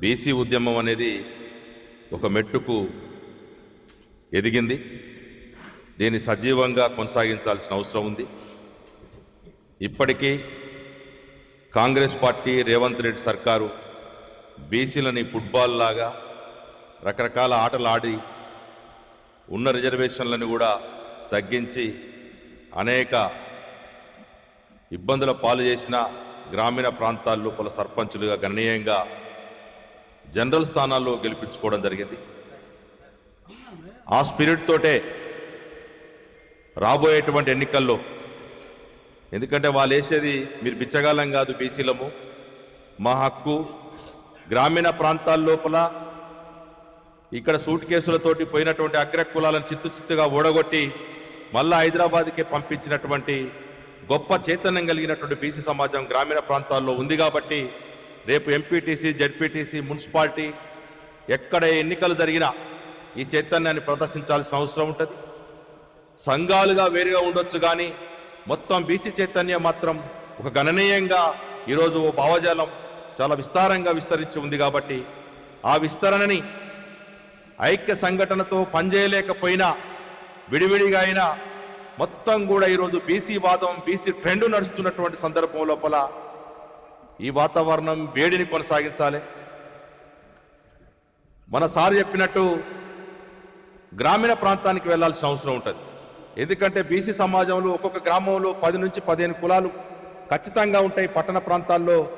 BC ఉద్యమం అనేది ఒక మెట్టుకు ఎదిగింది. దీన్ని సజీవంగా కొనసాగించాల్సిన అవసరం ఉంది. ఇప్పటికీ కాంగ్రెస్ పార్టీ రేవంత్ రెడ్డి సర్కారు బీసీలని ఫుట్బాల్ లాగా రకరకాల ఆటలు ఆడి ఉన్న రిజర్వేషన్లను కూడా తగ్గించి అనేక ఇబ్బందుల పాలు చేసిన గ్రామీణ ప్రాంతాల్లో పలు సర్పంచులుగా గణనీయంగా జనరల్ స్థానాల్లో గెలిపించుకోవడం జరిగింది. ఆ స్పిరిట్ తోటే రాబోయేటువంటి ఎన్నికల్లో ఎందుకంటే వాళ్ళు వేసేది మీరు బిచ్చగాలం కాదు బీసీలము మా హక్కు గ్రామీణ ప్రాంతాల లోపల ఇక్కడ సూట్ కేసులతోటి పోయినటువంటి అగ్ర కులాలను చిత్తు చిత్తుగా ఓడగొట్టి మళ్ళా హైదరాబాద్కి పంపించినటువంటి గొప్ప చైతన్యం కలిగినటువంటి బీసీ సమాజం గ్రామీణ ప్రాంతాల్లో ఉంది కాబట్టి రేపు ఎంపీటీసీ జడ్పీటీసీ మున్సిపాలిటీ ఎక్కడ ఎన్నికలు జరిగినా ఈ చైతన్యాన్ని ప్రదర్శించాల్సిన అవసరం ఉంటుంది. సంఘాలుగా వేరుగా ఉండొచ్చు కానీ మొత్తం బీసీ చైతన్యం మాత్రం ఒక గణనీయంగా ఈరోజు ఓ భావజాలం చాలా విస్తారంగా విస్తరించి ఉంది కాబట్టి ఆ విస్తరణని ఐక్య సంఘటనతో పనిచేయలేకపోయినా విడివిడిగా అయినా మొత్తం కూడా ఈరోజు బీసీ వాదం బీసీ ట్రెండ్ నడుస్తున్నటువంటి సందర్భం లోపల ఈ వాతావరణం వేడిని కొనసాగించాలి. మన సార్ చెప్పినట్టు గ్రామీణ ప్రాంతానికి వెళ్ళాల్సిన అవసరం ఉంటుంది. ఎందుకంటే బీసీ సమాజంలో ఒక్కొక్క గ్రామంలో పది నుంచి పదిహేను కులాలు ఖచ్చితంగా ఉంటాయి పట్టణ ప్రాంతాల్లో.